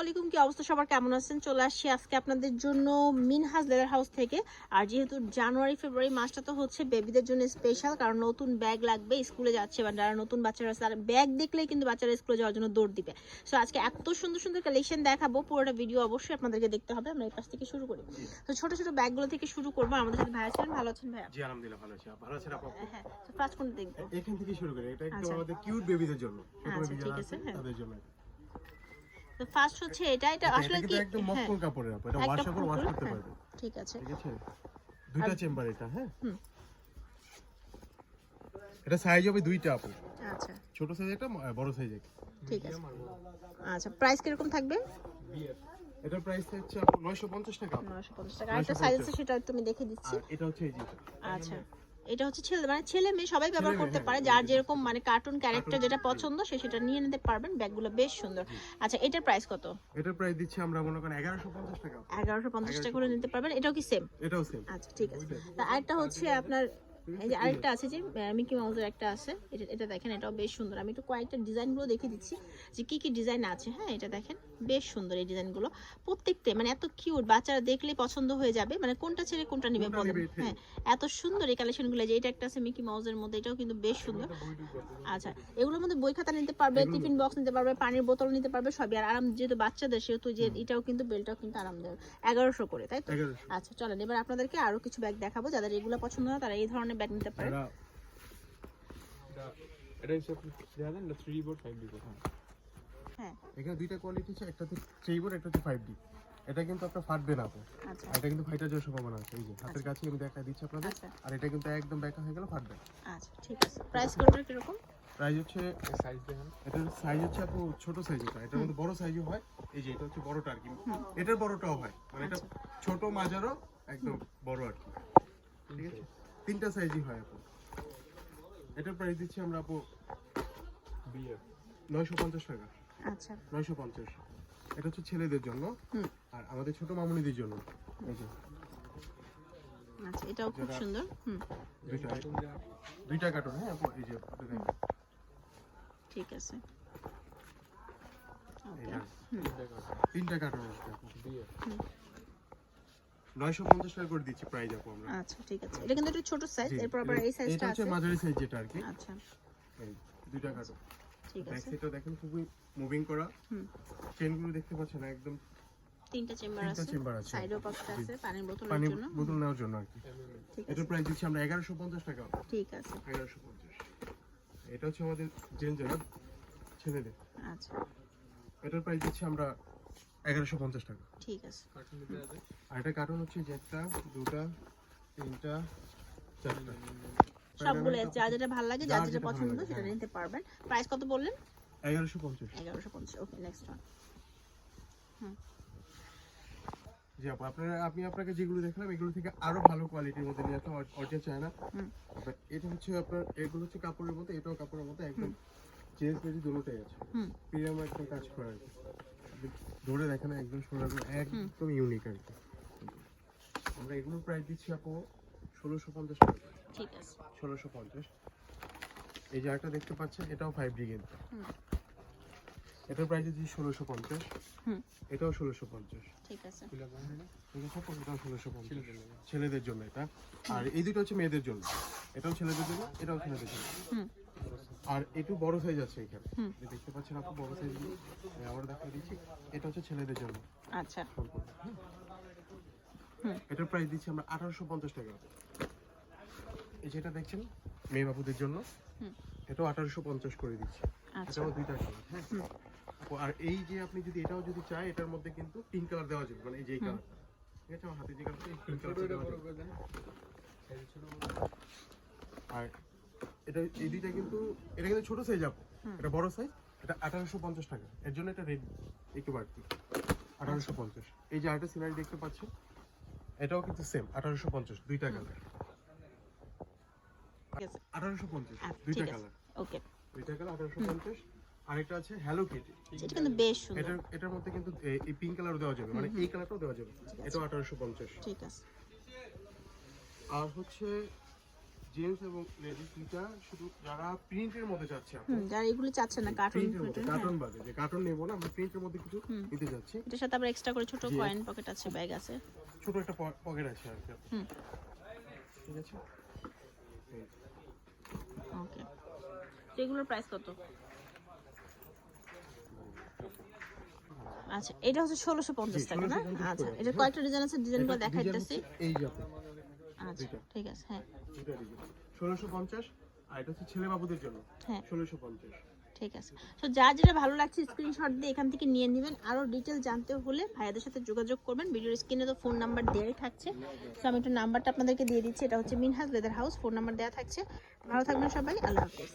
আলাইকুম কি অবস্থা? সবার কেমন আছেন? চলে আসছি আজকে আপনাদের জন্য মিনহাজ লেদার হাউস থেকে। আর যেহেতু জানুয়ারি ফেব্রুয়ারি মাসটা তো হচ্ছে বেবিদের জন্য স্পেশাল কারণ নতুন ব্যাগ লাগবে স্কুলে যাচ্ছে বা যারা নতুন বাচ্চারা আছে তারা ব্যাগ দেখলেই কিন্তু বাচ্চারা স্কুলে যাওয়ার জন্য দৌড় দিবে। সো আজকে এত সুন্দর সুন্দর কালেকশন দেখাবো পুরোটা ভিডিও অবশ্যই আপনাদেরকে দেখতে হবে আমরা এই পাশ থেকে শুরু করি। তো ছোট ছোট ব্যাগগুলো থেকে শুরু করব। আমাদের সাথে ভাইয়া ছিলেন ভালো আছেন ভাইয়া? জি আলহামদুলিল্লাহ ভালো আছি। ভালো আছেন আপু? হ্যাঁ তো ফার্স্ট কোনটা দেখব? এখান থেকে শুরু করি। এটা একদম আচ্ছা। আমাদের কিউট বেবিদের জন্য। ছোট আচ্ছা, বেবি ঠিক আছে, আছে হ্যাঁ। তাদের জন্য। তো ফার্স্ট হচ্ছে এটা এটা এটা আসলে কি একদম হ্যাঁ। মক্কল কাপড়ের আপু এটা একটা ওয়াশেবল ওয়াশ করতে হ্যাঁ। পারবে। ঠিক আছে। ঠিক আছে? দুইটা চেম্বার এটা হ্যাঁ? এটা সাইজ হবে দুইটা আপু। আচ্ছা। ছোট সাইজ একটা বড় সাইজ একটা। ঠিক আছে। আচ্ছা প্রাইস কীরকম থাকবে? এটার প্রাইস হচ্ছে আপু 950 টাকা। নশো পঞ্চাশ টাকা। আরেকটা সাইজ আছে সেটা একটু আমি দেখে দিচ্ছি। এটা হচ্ছে এই যে আচ্ছা। এটা হচ্ছে ছেলে মানে ছেলে মেয়ে সবাই ব্যবহার করতে হ্যাঁ, পারে যার যেরকম মানে কার্টুন ক্যারেক্টার যেটা পছন্দ সে সেটা নিয়ে নিতে পারবেন। ব্যাগগুলো বেশ সুন্দর। আচ্ছা এটার প্রাইস কত? এটার প্রাইস দিচ্ছি আমরা মনে করেন 1150 টাকা। এগারোশো পঞ্চাশ টাকা করে নিতে পারবেন। এটাও কি সেম এটাও সেম আচ্ছা ঠিক আছে। তা আরেকটা হচ্ছে আপনার এই যে আরেকটা আছে যে মিকি মাউসের একটা আছে। এটা এটা দেখেন এটাও বেশ সুন্দর। আমি একটু কয়েকটা ডিজাইনগুলো দেখে দিচ্ছি যে কি কি ডিজাইন আছে। হ্যাঁ এটা দেখেন। বেশ সুন্দর এই ডিজাইনগুলো প্রত্যেকটা মানে এত কিউট বাচ্চারা দেখলেই পছন্দ হয়ে যাবে। মানে কোনটা ছেড়ে কোনটা নিবে বলেন। হ্যাঁ এত সুন্দর এই কালেকশনগুলো যে এটা একটা আছে মিকি মাউসের মধ্যে এটাও কিন্তু বেশ সুন্দর। আচ্ছা এগুলোর মধ্যে বই খাতা নিতে পারবে টিফিন বক্স নিতে পারবে পানির বোতল নিতে পারবে সবই। আর আরাম যেহেতু বাচ্চাদের সেহেতু যে এটাও কিন্তু বেলটাও কিন্তু আরামদায়ক। এগারোশো করে তাই তো? আচ্ছা চলেন এবার আপনাদেরকে আরও কিছু ব্যাগ দেখাবো। যাদের এগুলো পছন্দ হয় তারা এই ধরনের ব্যাগ নিতে পারে। এটা দেখা দেন এটা থ্রি বোর্ড ফাইভ বোর্ড হ্যাঁ হ্যাঁ এখানে দুইটা কোয়ালিটি আছে একটা হচ্ছে 3 বোর্ড একটা হচ্ছে 5D এটা কিন্তু আপনার ফাটবে না আপু আচ্ছা। এটা কিন্তু ফাইটার যাওয়ার সম্ভাবনা আছে। এই যে হাতের কাছে আমি দেখা দিচ্ছি আপনাদের। আচ্ছা। আর এটা কিন্তু একদম ব্যাকা হয়ে গেল ফাটবে আচ্ছা ঠিক আছে। প্রাইস করবে কীরকম? প্রাইস হচ্ছে সাইজ দেখেন এটার সাইজ হচ্ছে আপু ছোট সাইজ এটা এটার মধ্যে বড় সাইজও হয়। এই যে এটা হচ্ছে বড়টা আর কি। এটার বড়টাও হয়। মানে এটা আচ্ছা। ছোট মাঝারও একদম বড় আর কি। ঠিক আছে? তিনটা সাইজই হয় আপু। এটার প্রাইস দিচ্ছি আমরা আপু নয়শো পঞ্চাশ টাকা। আচ্ছা। নয়শো পঞ্চাশ। এটা হচ্ছে ছেলেদের জন্য। আর আমাদের ছোট মামুনিদের জন্য। এই যে। আচ্ছা এটাও খুব সুন্দর। হুম। দুইটা দুইটা কার্টুন হ্যাঁ? এই যে ঠিক আছে। তিনটা কার্টুন আছে নয়শো পঞ্চাশ টাকা করে দিচ্ছি প্রাইস আপু আমরা। আচ্ছা ঠিক আছে। এটা কিন্তু একটু ছোট সাইজ এরপর আবার এই সাইজটা আছে। মাঝারি সাইজ যেটা আর কি। আচ্ছা। দুইটা কার্টুন ঠিক আছে। সাইডটা দেখেন খুবই মুভিং করা। হুম। চেনগুলো দেখতে পাচ্ছেন একদম তিনটা চেম্বার আছে। চেম্বার আছে। আছে পানির বোতলের পানি বোতল নেওয়ার জন্য আর কি। ঠিক প্রাইস দিচ্ছি আমরা এগারোশো পঞ্চাশ টাকা। ঠিক আছে। এগারোশো পঞ্চাশ। এটা হচ্ছে আমাদের জেন্টস ছেলেদের। আচ্ছা। এটার প্রাইস দিচ্ছি আমরা এগারোশো পঞ্চাশ টাকা। ঠিক আছে। কার্টুন দিতে আছে আর এটা কার্টুন হচ্ছে যে একটা দুটা তিনটা চারটা। সবগুলো যা যেটা ভালো লাগে যার যেটা পছন্দ সেটা হ্যাঁ। নিতে পারবেন। প্রাইস কত বললেন? এগারোশো পঞ্চাশ। এগারোশো পঞ্চাশ ওকে নেক্সট ওয়ান জি আপু আপনারা আপনি আপনাকে যেগুলো দেখলাম এগুলো থেকে আরও ভালো কোয়ালিটির মধ্যে নিয়ে আসলাম অরিজিনাল চায়না। হুম। এটা হচ্ছে আপনার এগুলো হচ্ছে কাপড়ের মধ্যে এটাও কাপড়ের মধ্যে একদম চেঞ্জ পেজি দুটোটাই আছে। প্রিমিয়াম একদম কাজ করা আপনি ধরে দেখেন একদম সোনার একদম ইউনিক আর কি। আমরা এগুলোর প্রাইস দিচ্ছি আপু ষোলোশো পঞ্চাশ টাকা। ঠিক আছে। ষোলোশো পঞ্চাশ। এই যে একটা দেখতে পাচ্ছেন এটাও ফাইভ ডি কিন্তু হুম। এটার প্রাইস দিচ্ছি ষোলোশো পঞ্চাশ। হুম। এটাও ষোলোশো পঞ্চাশ। ঠিক আছে? এটাও ষোলোশো পঞ্চাশ ছেলেদের জন্য। এটা। আর এই দুটো হচ্ছে মেয়েদের জন্য। এটাও ছেলেদের জন্য এটাও ছেলেদের জন্য। হুম। আর একটু বড় সাইজ আছে এখানে। এই দেখতে পাচ্ছেন আপু বড় সাইজ আবার দেখা দিচ্ছি। এটা হচ্ছে ছেলেদের জন্য। আচ্ছা। এটার প্রাইস দিচ্ছি আমরা আঠারোশো পঞ্চাশ টাকা। এই যেটা দেখছেন মেয়ে বাবুদের জন্য হুম। এটাও আঠারোশো পঞ্চাশ করে দিচ্ছি। আচ্ছা। এটাও দুইটা কালার হ্যাঁ? আর এই যে আপনি যদি এটাও যদি চাই এটার মধ্যে কিন্তু পিঙ্ক কালার দেওয়া যাবে মানে এই যে এই কালারটা ঠিক আছে? আমার হাতে যে কালারটা এই পিঙ্ক কালারটা দেওয়া যাবে। করে দেন। ছোট আর এটা এই দুইটা কিন্তু এটা কিন্তু ছোট সাইজ আপু। এটা বড় সাইজ এটা আঠারোশো পঞ্চাশ টাকা। এর জন্য এটা রেট একটু বাড়তি আঠারোশো পঞ্চাশ। এই যে আরেকটা সিনারি দেখতে পাচ্ছেন এটাও কিন্তু সেম আঠারোশো পঞ্চাশ দুইটা কালার আঠারোশো পঞ্চাশ আচ্ছা, দুইটা কালার। ওকে। দুইটা কালার আঠারোশো পঞ্চাশ। আরেকটা আছে হ্যালো কিটি এটা কিন্তু বেশ সুন্দর। এটার এটার মধ্যে কিন্তু এই পিঙ্ক কালার দেওয়া যাবে। মানে এই কালারটাও দেওয়া যাবে। আঠারোশো পঞ্চাশ। ঠিক আছে। আর হচ্ছে জেন্টস এবং লেডিস দুইটা শুধু যারা প্রিন্টের মধ্যে যাচ্ছে হুম যারা এগুলো চাচ্ছে না কার্টুন মধ্যে কার্টন বাদে। যে কার্টন নেব না আমরা প্রিন্টের মধ্যে কিছু নিতে যাচ্ছি। এটার সাথে আবার এক্সট্রা করে ছোট কয়েন পকেট আছে ব্যাগ আছে। ছোট একটা পকেট আছে আর কি। ঠিক আছে? প্রাইস কত? আচ্ছা এটা হচ্ছে ষোলোশো পঞ্চাশ টাকা না? আচ্ছা এটা কয়েকটা ডিজাইন আছে ডিজাইনগুলো দেখাইতেছি। আচ্ছা ঠিক আছে হ্যাঁ। ষোলোশো পঞ্চাশ আর এটা হচ্ছে ছেলে বাবুদের জন্য। হ্যাঁ। ষোলোশো পঞ্চাশ। ঠিক আছে। তো যা যেটা ভালো লাগছে স্ক্রিনশট দিয়ে এখান থেকে নিয়ে নেবেন। আরও ডিটেল জানতে হলে ভাইয়াদের সাথে যোগাযোগ করবেন। ভিডিওর স্ক্রিনে তো ফোন নাম্বার দেওয়াই থাকছে। তো আমি একটু নাম্বারটা আপনাদেরকে দিয়ে দিচ্ছি। এটা হচ্ছে Minhaj leather house phone number দেওয়া থাকছে। ভালো থাকবেন সবাই আল্লাহ হাফিজ।